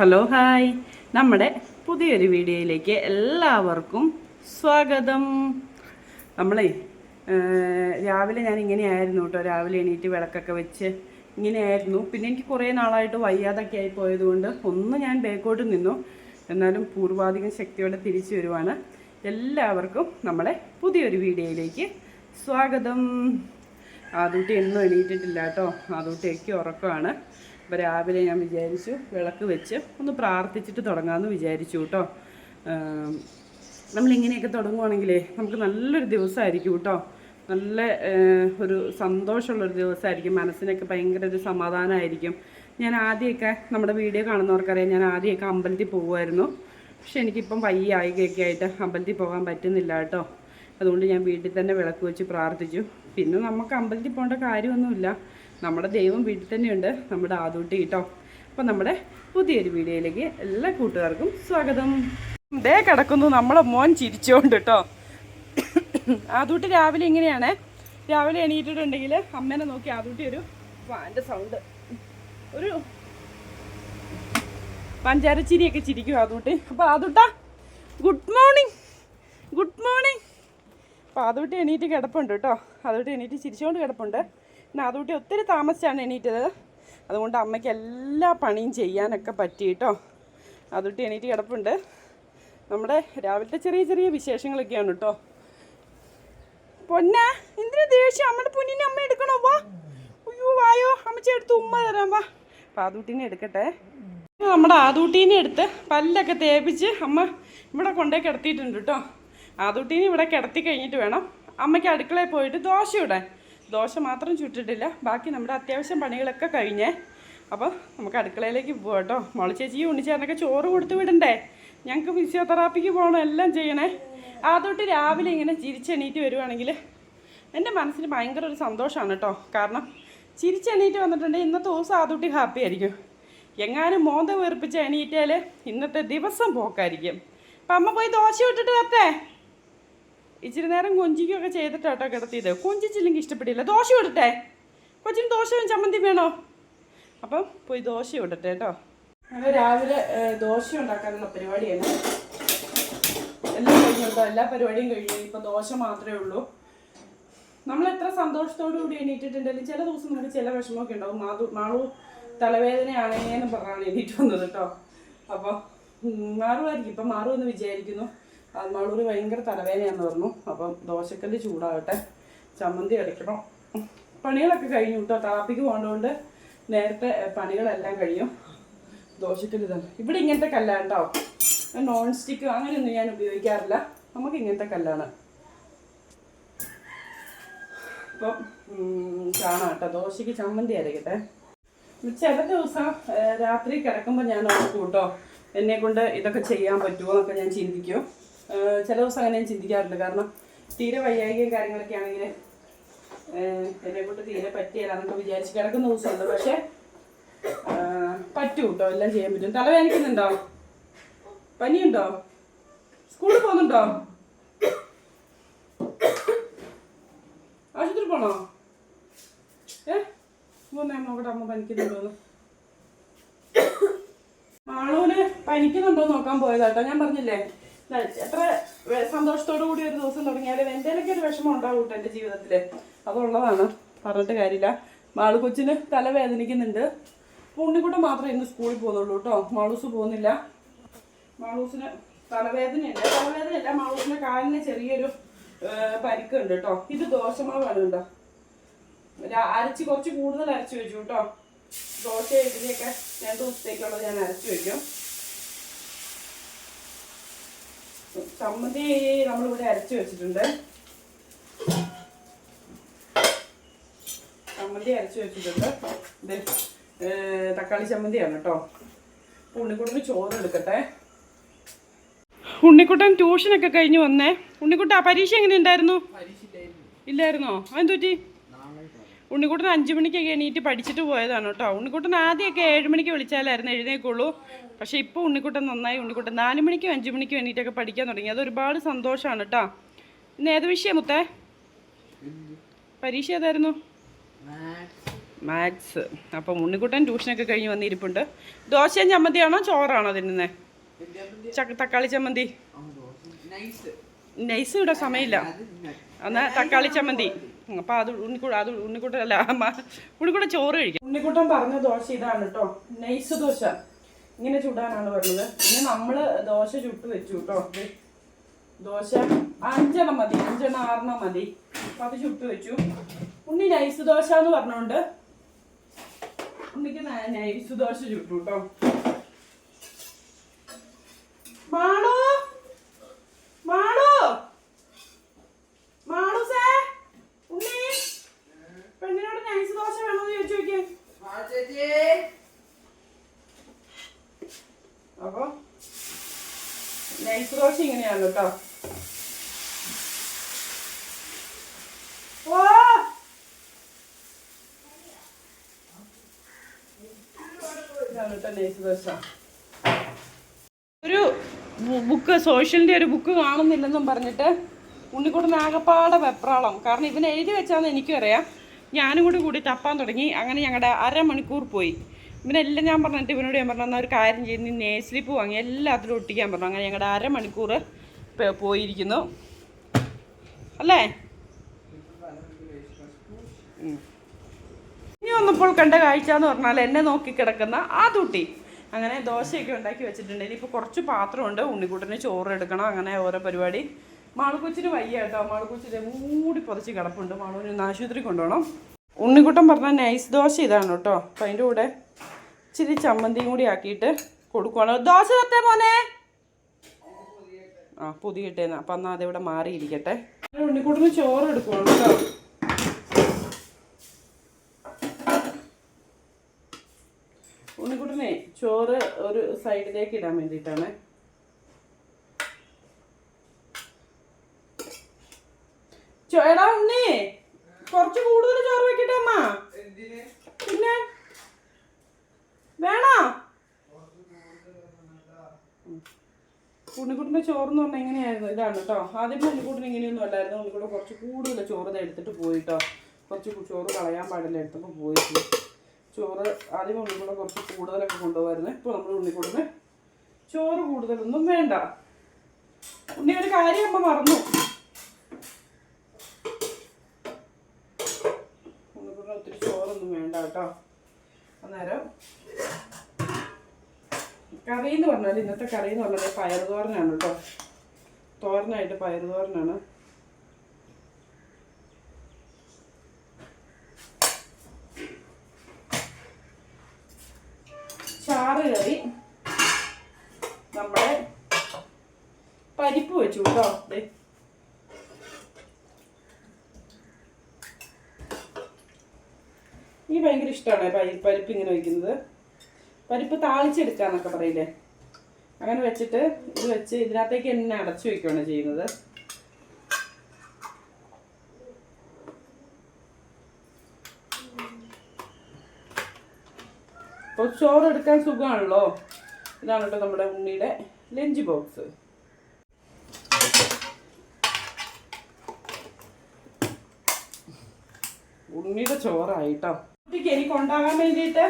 Hello hi. നമ്മുടെ പുതിയൊരു വീഡിയോയിലേക്ക് എല്ലാവർക്കും സ്വാഗതം. നമ്മളെ രാവിലെ ഞാൻ ഇങ്ങനെയായിരുന്നു കേട്ടോ. രാവിലെ എണീറ്റ് വിളക്കൊക്കെ വെച്ച് ഇങ്ങനെയായിരുന്നു. പിന്നെ എനിക്ക് കുറേ നാളായിട്ട് വയ്യാതൊക്കെ ആയി പോയതുകൊണ്ട് ഒന്ന് ഞാൻ ബേക്കോട്ട് നിന്നു. എന്നാലും പൂർവാധികം ശക്തിയോടെ തിരിച്ചു വരുവാണ്. എല്ലാവർക്കും നമ്മളെ പുതിയൊരു വീഡിയോയിലേക്ക് സ്വാഗതം. ആദ്യത്തെ എന്നും എണീറ്റിട്ടില്ല കേട്ടോ. ആദ്യത്തേക്ക് ഉറക്കമാണ്. അപ്പോൾ രാവിലെ ഞാൻ വിചാരിച്ചു വിളക്ക് വെച്ച് ഒന്ന് പ്രാർത്ഥിച്ചിട്ട് തുടങ്ങാമെന്ന് വിചാരിച്ചു കേട്ടോ. നമ്മളിങ്ങനെയൊക്കെ തുടങ്ങുവാണെങ്കിലേ നമുക്ക് നല്ലൊരു ദിവസമായിരിക്കും കേട്ടോ. നല്ല ഒരു സന്തോഷമുള്ളൊരു ദിവസമായിരിക്കും. മനസ്സിനൊക്കെ ഭയങ്കര ഒരു സമാധാനമായിരിക്കും. ഞാൻ ആദ്യമൊക്കെ നമ്മുടെ വീഡിയോ കാണുന്നവർക്കറിയാം ഞാൻ ആദ്യമൊക്കെ അമ്പലത്തിൽ പോകുമായിരുന്നു. പക്ഷെ എനിക്കിപ്പം വയ്യ ആയികയൊക്കെ ആയിട്ട് അമ്പലത്തിൽ പോകാൻ പറ്റുന്നില്ല കേട്ടോ. അതുകൊണ്ട് ഞാൻ വീട്ടിൽ തന്നെ വിളക്ക് വെച്ച് പ്രാർത്ഥിച്ചു. പിന്നെ നമുക്ക് അമ്പലത്തിൽ പോകേണ്ട കാര്യമൊന്നുമില്ല. നമ്മുടെ ദൈവം വീട്ടിൽ തന്നെയുണ്ട്. നമ്മുടെ ആദൂട്ടി കേട്ടോ അപ്പം നമ്മുടെ പുതിയൊരു വീഡിയോയിലേക്ക് എല്ലാ കൂട്ടുകാർക്കും സ്വാഗതം. ദേ കിടക്കുന്നു. നമ്മളെ മോൻ ചിരിച്ചോണ്ട് കേട്ടോ ആദൂട്ടി രാവിലെ ഇങ്ങനെയാണ്. രാവിലെ എണീറ്റിട്ടുണ്ടെങ്കിൽ അമ്മേനെ നോക്കി ആദൂട്ടി ഒരു ഫാന്റെ സൗണ്ട്. ഒരു പഞ്ചാരച്ചിരിയൊക്കെ ചിരിക്കും ആദൂട്ടി. അപ്പോൾ ആദൂട്ടാ ഗുഡ് മോർണിംഗ്. Good morning. അപ്പോൾ ആദൂട്ടി എണീറ്റ് കിടപ്പുണ്ട് കേട്ടോ ആദൂട്ടി എണീറ്റ് ചിരിച്ചുകൊണ്ട് കിടപ്പുണ്ട്. പിന്നെ ആദൂട്ടി ഒത്തിരി താമസിച്ചാണ് എണീറ്റത്. അതുകൊണ്ട് അമ്മയ്ക്ക് എല്ലാ പണിയും ചെയ്യാനൊക്കെ പറ്റി കേട്ടോ ആദൂട്ടി എണീറ്റ് കിടപ്പുണ്ട്. നമ്മുടെ രാവിലത്തെ ചെറിയ ചെറിയ വിശേഷങ്ങളൊക്കെയാണ് കേട്ടോ പൊന്ന എന്തിനാ ദേഷ്യം? അമ്മയുടെ പൊന്നിനെ അമ്മ എടുക്കണോ? വാ. അയ്യോ വായോ. അമ്മച്ചി എടുത്ത് ഉമ്മ തരാം. വാ. ആദൂട്ടീനെ എടുക്കട്ടെ. നമ്മുടെ ആദൂട്ടീനെ എടുത്ത് പല്ലൊക്കെ തേപ്പിച്ച് അമ്മ ഇവിടെ കൊണ്ടേ കിടത്തിയിട്ടുണ്ട് കേട്ടോ ആദൂട്ടീനെ ഇവിടെ കിടത്തി കഴിഞ്ഞിട്ട് വേണം അമ്മയ്ക്ക് അടുക്കളയിൽ പോയിട്ട് ദോശ ഇടാൻ. ദോശ മാത്രം ചുട്ടിട്ടില്ല. ബാക്കി നമ്മുടെ അത്യാവശ്യം പണികളൊക്കെ കഴിഞ്ഞേ. അപ്പോൾ നമുക്ക് അടുക്കളയിലേക്ക് പോകാം കേട്ടോ. മോളെ ചേച്ചി ഉണ്ണിച്ചേർന്നൊക്കെ ചോറ് കൊടുത്ത് വിടണ്ടേ? ഞങ്ങൾക്ക് ഫിസിയോതെറാപ്പിക്ക് പോകണം എല്ലാം ചെയ്യണേ. അതൊട്ട് രാവിലെ ഇങ്ങനെ ചിരിച്ചെണീറ്റ് വരുവാണെങ്കിൽ എന്റെ മനസ്സിന് ഭയങ്കര ഒരു സന്തോഷമാണ് കേട്ടോ. കാരണം ചിരിച്ചെണീറ്റ് വന്നിട്ടുണ്ടെങ്കിൽ ഇന്നത്തെ ദിവസം ആദ്യമായിട്ട് ഹാപ്പി ആയിരിക്കും. എങ്ങാനും മോന്ത വീർപ്പിച്ച് എണീറ്റാൽ ഇന്നത്തെ ദിവസം പോക്കായിരിക്കും. അപ്പം അമ്മ പോയി ദോശ ഇട്ടിട്ട് വരട്ടെ? ഇച്ചിരി നേരം കൊഞ്ചിക്കൊക്കെ ചെയ്തിട്ടാട്ടോ കിടത്തിയത്. കൊഞ്ചിച്ചില്ലെങ്കിൽ ഇഷ്ടപ്പെട്ടില്ല ദോശ ഇടട്ടെ? കൊച്ചിന് ദോശയും ചമ്മന്തി വേണോ? അപ്പം പോയി ദോശ ഇടട്ടെ കേട്ടോ. ഞങ്ങൾ രാവിലെ ദോശ ഉണ്ടാക്കാനുള്ള പരിപാടിയാണ്. എല്ലാം കഴിഞ്ഞു കേട്ടോ. എല്ലാ പരിപാടിയും കഴിഞ്ഞു. ഇപ്പം ദോശ മാത്രമേ ഉള്ളൂ. നമ്മൾ എത്ര സന്തോഷത്തോടു കൂടി എണീറ്റിട്ടുണ്ടെങ്കിലും ചില ദിവസം നമുക്ക് ചില വിഷമമൊക്കെ ഉണ്ടാവും. മാതു മാളു തലവേദനയാണെന്ന് പറഞ്ഞാണ് എണീറ്റ് വന്നത് കേട്ടോ. അപ്പോൾ മാറുമായിരിക്കും ഇപ്പം മാറുമെന്ന് വിചാരിക്കുന്നു. അത് മാളൂര് ഭയങ്കര തലവേദനയാന്ന് പറഞ്ഞു. അപ്പം ദോശക്കല്ല് ചൂടാകട്ടെ. ചമ്മന്തി അടിക്കണം പണികളൊക്കെ കഴിഞ്ഞു കേട്ടോ. താപ്പിക്ക് പോകേണ്ടതുകൊണ്ട് നേരത്തെ പണികളെല്ലാം കഴിയും ദോശക്കല്ല് തന്നെ. ഇവിടെ ഇങ്ങനത്തെ കല്ലാണ് കേട്ടോ നോൺ സ്റ്റിക്ക് അങ്ങനെയൊന്നും ഞാൻ ഉപയോഗിക്കാറില്ല. നമുക്ക് ഇങ്ങനത്തെ കല്ലാണ്. അപ്പം കാണാം കേട്ടോ. ദോശയ്ക്ക് ചമ്മന്തി അരക്കട്ടെ ചില ദിവസം രാത്രി കിടക്കുമ്പോൾ ഞാൻ ഓർക്കും കേട്ടോ. എന്നെ കൊണ്ട് ഇതൊക്കെ ചെയ്യാൻ പറ്റുമോ എന്നൊക്കെ ഞാൻ ചിന്തിക്കും. ചില ദിവസം അങ്ങനെ ഞാൻ ചിന്തിക്കാറുണ്ട്. കാരണം തീരെ വൈകാരികയും കാര്യങ്ങളൊക്കെ ആണെങ്കിൽ എന്നെ കൊണ്ട് തീരെ പറ്റിയല്ല എന്നൊക്കെ വിചാരിച്ച് കിടക്കുന്ന ദിവസമുണ്ട്. പക്ഷേ പറ്റൂ കേട്ടോ എല്ലാം ചെയ്യാൻ പറ്റും. തലവേദനിക്കുന്നുണ്ടോ? പനിയുണ്ടോ? സ്കൂളിൽ പോകുന്നുണ്ടോ? ആശുപത്രി പോണോ? ഏ? മൂന്നേ നോക്കട്ടെ അമ്മ പനിക്കുന്നുണ്ടോ ആളൂന് പനിക്കുന്നുണ്ടോ നോക്കാൻ പോയതാട്ടോ ഞാൻ പറഞ്ഞില്ലേ? എത്ര സന്തോഷത്തോടു കൂടി ഒരു ദിവസം തുടങ്ങിയാലും എന്തെങ്കിലുമൊക്കെ ഒരു വിഷമം ഉണ്ടാവും കേട്ടോ എന്റെ ജീവിതത്തിൽ അതുള്ളതാണ്. പറഞ്ഞിട്ട് കാര്യമില്ല. മാൾ കൊച്ചിന് തലവേദനിക്കുന്നുണ്ട്. ഉണ്ണിക്കുട്ടൻ മാത്രമേ ഇന്ന് സ്കൂളിൽ പോകുന്നുള്ളൂ കേട്ടോ മാളൂസ് പോകുന്നില്ല. മാളൂസിന് തലവേദനയുണ്ട്. തലവേദനയല്ല മാളൂസിന് കാലിന് ചെറിയൊരു പരിക്കുണ്ട് കേട്ടോ ഇത് ദോശമാവാണ് കേട്ടോ അരച്ച് കുറച്ച് കൂടുതൽ അരച്ച് വെച്ചു കേട്ടോ ദോശ ഇതിനെയൊക്കെ രണ്ട് ദിവസത്തേക്കുള്ളത് ഞാൻ അരച്ച് വെക്കും. ചമ്മന്തി നമ്മളിവിടെ അരച്ച് വെച്ചിട്ടുണ്ട്. ചമ്മന്തി അരച്ച് വെച്ചിട്ടുണ്ട്. ഇത് തക്കാളി ചമ്മന്തിയാണ് കേട്ടോ. ഉണ്ണിക്കുട്ടന് ചോറ് എടുക്കട്ടെ. ഉണ്ണിക്കുട്ടൻ ട്യൂഷനൊക്കെ കഴിഞ്ഞ് വന്നേ. ഉണ്ണിക്കുട്ട പരീക്ഷ എങ്ങനെ ഉണ്ടായിരുന്നു? ഇല്ലായിരുന്നോ. അതെന്ത് പറ്റി ഉണ്ണിക്കുട്ടൻ അഞ്ചു മണിക്കൊക്കെ എണീറ്റ് പഠിച്ചിട്ട് പോയതാണ് കേട്ടോ. ഉണ്ണിക്കുട്ടൻ ആദ്യമൊക്കെ ഏഴ് മണിക്ക് വിളിച്ചാലായിരുന്നു എഴുന്നേക്കുള്ളൂ. പക്ഷെ ഇപ്പോൾ ഉണ്ണിക്കുട്ടൻ നന്നായി. ഉണ്ണിക്കുട്ടൻ നാല് മണിക്കും അഞ്ചു മണിക്കും എണീറ്റൊക്കെ പഠിക്കാൻ തുടങ്ങി. അതൊരുപാട് സന്തോഷമാണ് കേട്ടോ. ഇന്ന് ഏത് വിഷയം മുത്തേ? പരീക്ഷ ഏതായിരുന്നു? മാത്സ്. അപ്പം ഉണ്ണിക്കുട്ടൻ ട്യൂഷനൊക്കെ കഴിഞ്ഞ് വന്നിരിപ്പുണ്ട്. ദോശയും ചമ്മന്തിയാണോ ചോറാണോ തിന്നുന്നത് ചക്ക തക്കാളി ചമ്മന്തി? നൈസ്. ഇവിടെ സമയമില്ല. എന്നാൽ തക്കാളി ചമ്മന്തി. അപ്പം അത് ഉണ്ണിക്കൂട അത് ഉണ്ണിക്കുട്ടല്ല ഉണ്ണിക്കുട്ടൻ ചോറ് കഴിക്കും. ഉണ്ണിക്കുട്ടൻ പറഞ്ഞ ദോശ ഇതാണ് കേട്ടോ നൈസ് ദോശ. ഇങ്ങനെ ചുടാനാണ് പറഞ്ഞത്. പിന്നെ നമ്മൾ ദോശ ചുട്ട് വെച്ചു കേട്ടോ ദോശ അഞ്ചെണ്ണം മതി. അഞ്ചെണ്ണം ആറെണ്ണം മതി. അപ്പം അത് ചുട്ട് വെച്ചു. ഉണ്ണി നൈസ് ദോശ എന്ന് പറഞ്ഞോണ്ട് ഉണ്ണിക്ക് നൈസ് ദോശ ചുട്ടു കേട്ടോ മാളു മാളു മാളു സേ ഉണ്ണി പെണ്ണിനോട് നൈസ് ദോശ വേണമെന്ന് ചോദിച്ചു നോക്കിയേ അപ്പൊ നൈസ് ദോശ ഇങ്ങനെയാണ് കേട്ടോ ഓ! ഇതാണ് കേട്ടോ നൈസ് ദോശ ഒരു ബുക്ക് സോഷ്യലിന്റെ ഒരു ബുക്ക് കാണുന്നില്ലെന്നും പറഞ്ഞിട്ട് ഉണ്ണിക്കുട്ടൻ ആകപ്പാടെ വെപ്രാളം. കാരണം ഇവൻ എഴുതി വെച്ചാന്ന് എനിക്കും അറിയാം. ഞാനും കൂടി കൂടി തപ്പാൻ തുടങ്ങി. അങ്ങനെ ഞങ്ങളുടെ അരമണിക്കൂർ പോയി. ഇവനെല്ലാം ഞാൻ പറഞ്ഞിട്ട് ഇവനോട് ഞാൻ പറഞ്ഞു എന്നാൽ ഒരു കാര്യം ചെയ്ത് നീ നെയ് സ്ലിപ്പ് വാങ്ങി എല്ലാത്തിലും ഒട്ടിക്കാൻ പറഞ്ഞു. അങ്ങനെ ഞങ്ങളുടെ അരമണിക്കൂർ പോയിരിക്കുന്നു. അല്ലേ? ഇനി വന്നപ്പോൾ കണ്ട കാഴ്ച എന്ന് പറഞ്ഞാൽ എന്നെ നോക്കി കിടക്കുന്ന ആ തുട്ടി. അങ്ങനെ ദോശയൊക്കെ ഉണ്ടാക്കി വെച്ചിട്ടുണ്ട്. ഇനിയിപ്പോൾ കുറച്ച് പാത്രമുണ്ട്. ഉണ്ണിക്കുട്ടന് ചോറ് എടുക്കണം. അങ്ങനെ ഓരോ പരിപാടി. മാളുക്കൊച്ചിന് വയ്യ കേട്ടോ. മാളുകൊച്ചിന് മൂടി പൊതച്ച് കിടപ്പുണ്ട്. മാളുവിന് ഒന്ന് ആശുപത്രി കൊണ്ടുപോകണം. ഉണ്ണിക്കുട്ടൻ പറഞ്ഞ നൈസ് ദോശ ഇതാണ് കേട്ടോ. അപ്പം അതിന്റെ കൂടെ ഇച്ചിരി ചമ്മന്തിയും കൂടി ആക്കിയിട്ട് കൊടുക്കുവാണ്. ദോശ തത്തേ മോനെ. ആ പുതിയിട്ടേന്ന് അപ്പം എന്നാൽ അതിവിടെ മാറിയിരിക്കട്ടെ. ഉണ്ണിക്കുട്ടന് ചോറ് എടുക്കുവാണ് കേട്ടോ. ഉണ്ണിക്കുട്ടനെ ചോറ് ഒരു സൈഡിലേക്ക് ഇടാൻ വേണ്ടിയിട്ടാണ് ചോ- എടാ ഉണ്ണി കുറച്ച് കൂടുതൽ ചോറ് വെക്കട്ടെ അമ്മ പിന്നെ വേണോ ഉണ്ണിക്കുട്ടിന്റെ ചോറ് എന്ന് പറഞ്ഞാൽ എങ്ങനെയായിരുന്നു? ഇതാണ് കേട്ടോ. ആദ്യം ഉണ്ണിക്കുട്ടിന് ഇങ്ങനെയൊന്നും അല്ലായിരുന്നു. ഉണ്ണിക്കുട്ടി കുറച്ച് കൂടുതൽ ചോറ് എടുത്തിട്ട് പോയി കേട്ടോ കുറച്ച് ചോറ് കളയാൻ പാടില്ല എടുത്തപ്പോൾ പോയിട്ട് ചോറ് ആദ്യം ഉണ്ണിക്കൂടെ കുറച്ച് കൂടുതലൊക്കെ കൊണ്ടുപോകായിരുന്നു ഇപ്പോൾ നമ്മൾ ഉണ്ണിക്കൂടിന് ചോറ് കൂടുതലൊന്നും വേണ്ട. ഉണ്ണി ഒരു കാര്യം അമ്മ മറന്നു. ഉണ്ണിക്കൂടിന് ഒത്തിരി ചോറൊന്നും വേണ്ട കേട്ടോ. അന്നേരം കറി എന്ന് പറഞ്ഞാൽ ഇന്നത്തെ കറി എന്ന് പറഞ്ഞാൽ പയർ തോരനാണ് കേട്ടോ. തോരനായിട്ട് പയർ തോരനാണ് ചാറ് കറി. നമ്മുടെ പരിപ്പ് വെച്ചു കേട്ടോ. ഈ ഭയങ്കര ഇഷ്ടമാണ് പരിപ്പ് ഇങ്ങനെ വയ്ക്കുന്നത് പരിപ്പ് താളിച്ചെടുക്കാന്നൊക്കെ പറയില്ലേ? അങ്ങനെ വെച്ചിട്ട് ഇത് വെച്ച് ഇതിനകത്തേക്ക് എന്നെ അടച്ചു വയ്ക്കുകയാണ് ചെയ്യുന്നത്. അപ്പോൾ ചോറ് എടുക്കാൻ സുഖമാണല്ലോ? ഇതാണ് കേട്ടോ നമ്മുടെ ഉണ്ണിയുടെ ലഞ്ച് ബോക്സ്. ഉണ്ണിയുടെ ചോറായിട്ടോ. എനിക്ക് ഉണ്ടാകാൻ വേണ്ടിയിട്ട്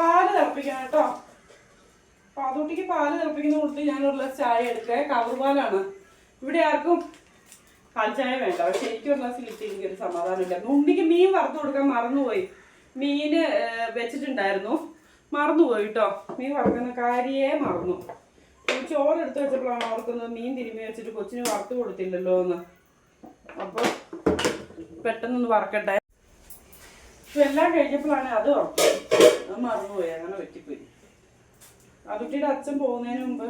പാൽ തിളപ്പിക്കണം കേട്ടോ. പാതൂട്ടിക്ക് പാൽ തിളപ്പിക്കുന്ന കൊടുത്ത് ഞാൻ ഒരു ഗ്ലാസ് ചായ എടുക്കുക കവർ ഇവിടെ ആർക്കും പാൽ ചായ വേണ്ട. പക്ഷെ എനിക്ക് ഒരു ഗ്ലാസ് കിട്ടി. എനിക്കൊരു സമാധാനമില്ല ഉണ്ണിക്ക് മീൻ വറുത്ത് കൊടുക്കാൻ മറന്നുപോയി. മീന് വെച്ചിട്ടുണ്ടായിരുന്നു. മറന്നുപോയി കേട്ടോ. മീൻ വറുക്കുന്ന കാര്യേ മറന്നു. ഈ ചോറ് എടുത്ത് വെച്ചപ്പോഴാണ് ഓർക്കുന്നത് മീൻ തിരുമ്മി വെച്ചിട്ട് കൊച്ചിന് വറുത്ത് കൊടുത്തില്ലല്ലോ എന്ന്. അപ്പോൾ പെട്ടെന്നൊന്ന് വറക്കട്ടെ. ഇതെല്ലാം കഴിഞ്ഞപ്പോഴാണ് അത് ഓർത്തത് അത് മറന്നുപോയി അങ്ങനെ പറ്റിപ്പോയി. അതുട്ടിയുടെ അച്ഛൻ പോകുന്നതിന് മുമ്പ്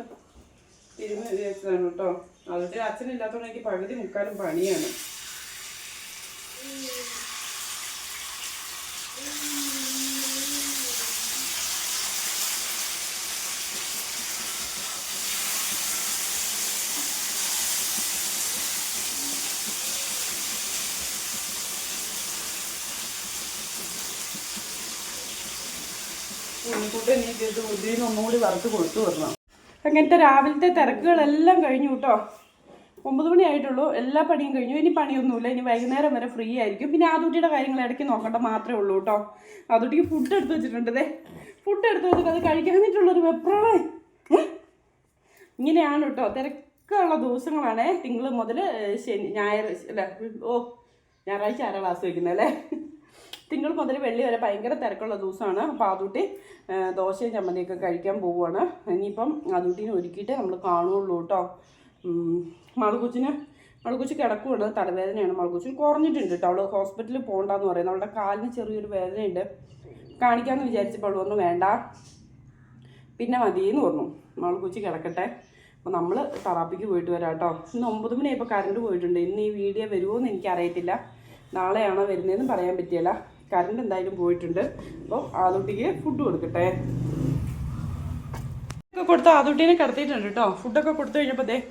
തിരുമ വെച്ചതാണ് കേട്ടോ. അതുട്ടിയുടെ അച്ഛൻ ഇല്ലാത്തതുകൊണ്ട് എനിക്ക് പകുതി മുക്കാലും പണിയാണ്. വറുത്ത് അങ്ങനത്തെ രാവിലത്തെ തിരക്കുകളെല്ലാം കഴിഞ്ഞു കേട്ടോ. ഒമ്പത് മണി ആയിട്ടുള്ളൂ. എല്ലാ പണിയും കഴിഞ്ഞു. ഇനി പണിയൊന്നുമില്ല. ഇനി വൈകുന്നേരം വരെ ഫ്രീ ആയിരിക്കും. പിന്നെ ആദൂട്ടിയുടെ കാര്യങ്ങൾ ഇടയ്ക്ക് നോക്കേണ്ട മാത്രമേ ഉള്ളൂ കേട്ടോ. ആദൂട്ടിക്ക് ഫുഡ് എടുത്ത് വെച്ചിട്ടുണ്ട് ദേ. ഫുഡ് എടുത്ത് വെച്ചിട്ട് അത് കഴിക്കാനിട്ടുള്ളൊരു വെപ്രാളേ? ഇങ്ങനെയാണ് കേട്ടോ. തിരക്കുള്ള ദിവസങ്ങളാണ്. തിങ്കൾ മുതൽ ശനി ഞായർ അല്ല ഓ ഞായറാഴ്ച ആരാ ക്ലാസ് വയ്ക്കുന്നത് അല്ലേ? തിങ്കൾ മുതൽ വെള്ളി വരെ ഭയങ്കര തിരക്കുള്ള ദിവസമാണ്. അപ്പോൾ ആദൂട്ടി ദോശയും ചമ്മന്തിയൊക്കെ കഴിക്കാൻ പോവുകയാണ് ഇനിയിപ്പം ആദൂട്ടിനെ ഒരുക്കിയിട്ട് നമ്മൾ കാണുകയുള്ളൂ കേട്ടോ. മാളുകൊച്ചിന് മാളുകൊച്ചി കിടക്കുകയാണ് തലവേദനയാണ്. മാളുകൊച്ചിന് കുറഞ്ഞിട്ടുണ്ട് കേട്ടോ. അവൾ ഹോസ്പിറ്റലിൽ പോകണ്ടെന്ന് പറയുന്നത് അവളുടെ കാലിന് ചെറിയൊരു വേദനയുണ്ട്. കാണിക്കാമെന്ന് വിചാരിച്ചപ്പോൾ അവളൊന്നും വേണ്ട. പിന്നെ മതിയെന്ന് പറഞ്ഞു. നാളെ കിടക്കട്ടെ. അപ്പോൾ നമ്മൾ തറാപ്പിക്ക് പോയിട്ട് വരാം കേട്ടോ. ഇന്ന് ഒമ്പത് മണിയായപ്പോൾ കറണ്ട് പോയിട്ടുണ്ട്. ഇന്ന് ഈ വീഡിയോ വരുമോ എന്ന് എനിക്കറിയത്തില്ല. നാളെയാണോ വരുന്നതെന്ന് പറയാൻ പറ്റിയല്ല. കറണ്ട് എന്തായാലും പോയിട്ടുണ്ട്. അപ്പോൾ ആദുട്ടിക്ക് ഫുഡ് കൊടുക്കട്ടെ. ഒക്കെ കൊടുത്ത് ആദുട്ടീനെ കിടത്തിയിട്ടുണ്ട് കേട്ടോ. ഫുഡൊക്കെ കൊടുത്തു കഴിഞ്ഞപ്പോൾ ദേ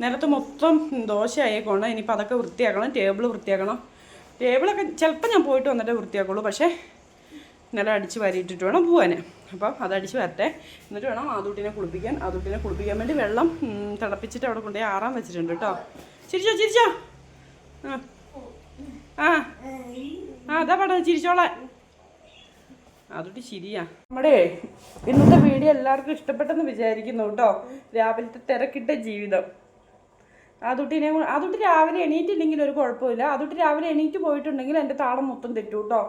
നിലത്ത് മൊത്തം ദോശ ആയേക്കോണം ഇനിയിപ്പോൾ അതൊക്കെ വൃത്തിയാക്കണം ടേബിൾ വൃത്തിയാക്കണം. ടേബിളൊക്കെ ചിലപ്പോൾ ഞാൻ പോയിട്ട് വന്നിട്ട് വൃത്തിയാക്കുള്ളൂ. പക്ഷേ നില അടിച്ച് വാരിയിട്ടിട്ട് വേണം പോവാൻ അപ്പം അതടിച്ച് വരട്ടെ. എന്നിട്ട് വേണം ആദൂട്ടിനെ കുളിപ്പിക്കാൻ. ആദൂട്ടിനെ കുളിപ്പിക്കാൻ വേണ്ടി വെള്ളം തിളപ്പിച്ചിട്ട് അവിടെ കൊണ്ടുപോയി ആറാൻ വെച്ചിട്ടുണ്ട് കേട്ടോ. ചിരിച്ചോ ചിരിച്ചോ. ആ. ആ. അതാ പടം ചിരിച്ചോളെ അതൊട്ട് ശരിയാ. നമ്മുടെ ഇന്നത്തെ വീഡിയോ എല്ലാവർക്കും ഇഷ്ടപ്പെട്ടെന്ന് വിചാരിക്കുന്നു കേട്ടോ. രാവിലത്തെ തിരക്കിട്ട ജീവിതം. അതുട്ടിനെ അതുട്ടി രാവിലെ എണീറ്റില്ലെങ്കിൽ ഒരു കുഴപ്പമില്ല. അതുട്ടി രാവിലെ എണീറ്റ് പോയിട്ടുണ്ടെങ്കിൽ എന്റെ താളം മൊത്തം തെറ്റു കേട്ടോ.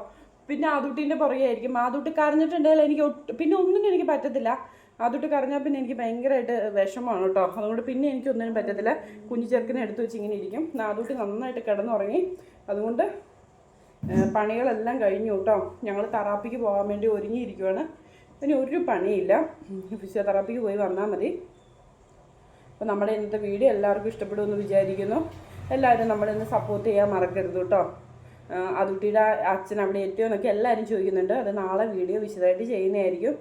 പിന്നെ ആദുട്ടീന്റെ പുറകെ ആയിരിക്കും ആദുട്ടി കരഞ്ഞിട്ടുണ്ടെങ്കിൽ എനിക്ക് പിന്നെ ഒന്നിനും എനിക്ക് പറ്റത്തില്ല. ആദുട്ടി കരഞ്ഞാൽ പിന്നെ എനിക്ക് ഭയങ്കരമായിട്ട് വിഷമമാണ് കേട്ടോ. അതുകൊണ്ട് പിന്നെ എനിക്ക് ഒന്നിനും പറ്റത്തില്ല. കുഞ്ഞു ചെറുക്കിനെ എടുത്ത് വെച്ച് ഇങ്ങനെ ഇരിക്കും. ആദുട്ടി നന്നായിട്ട് കിടന്നുറങ്ങി. അതുകൊണ്ട് പണികളെല്ലാം കഴിഞ്ഞു കേട്ടോ. ഞങ്ങൾ തെറാപ്പിക്ക് പോകാൻ വേണ്ടി ഒരുങ്ങിയിരിക്കുവാണ്. ഇനി ഒരു പണിയില്ല. ഫിസിയോതെറാപ്പിക്ക് പോയി വന്നാൽ മതി. അപ്പോൾ നമ്മുടെ ഇന്നത്തെ വീഡിയോ എല്ലാവർക്കും ഇഷ്ടപ്പെടുമെന്ന് വിചാരിക്കുന്നു. എല്ലാവരും നമ്മളെ നമ്മളിന്ന് സപ്പോർട്ട് ചെയ്യാൻ മറക്കരുത് കേട്ടോ. അതുട്ടിയുടെ അച്ഛൻ അവിടെ എത്തിയോ എന്നൊക്കെ എല്ലാവരും ചോദിക്കുന്നുണ്ട്. അത് നാളെ വീഡിയോ വിശദമായിട്ട് ചെയ്യുന്നതായിരിക്കും.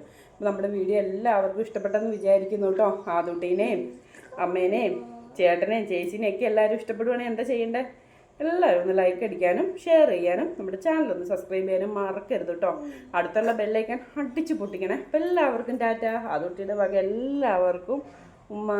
നമ്മുടെ വീഡിയോ എല്ലാവർക്കും ഇഷ്ടപ്പെട്ടെന്ന് വിചാരിക്കുന്നു കേട്ടോ. ആദുട്ടീനെയും അമ്മേനെയും ചേട്ടനെയും ചേച്ചീനെയും ഒക്കെ എല്ലാവരും ഇഷ്ടപ്പെടുവാണെങ്കിൽ എന്താ ചെയ്യേണ്ടത് എല്ലാവരും ഒന്ന് ലൈക്ക് അടിക്കാനും ഷെയർ ചെയ്യാനും നമ്മുടെ ചാനൽ ഒന്ന് സബ്സ്ക്രൈബ് ചെയ്യാനും മറക്കരുത് കേട്ടോ അടുത്തുള്ള ബെല്ലൈക്കൻ അടിച്ച് പൊട്ടിക്കണേ. അപ്പോൾ എല്ലാവർക്കും ടാറ്റ. അതുട്ടിയുടെ വക എല്ലാവർക്കും ഉമ്മ.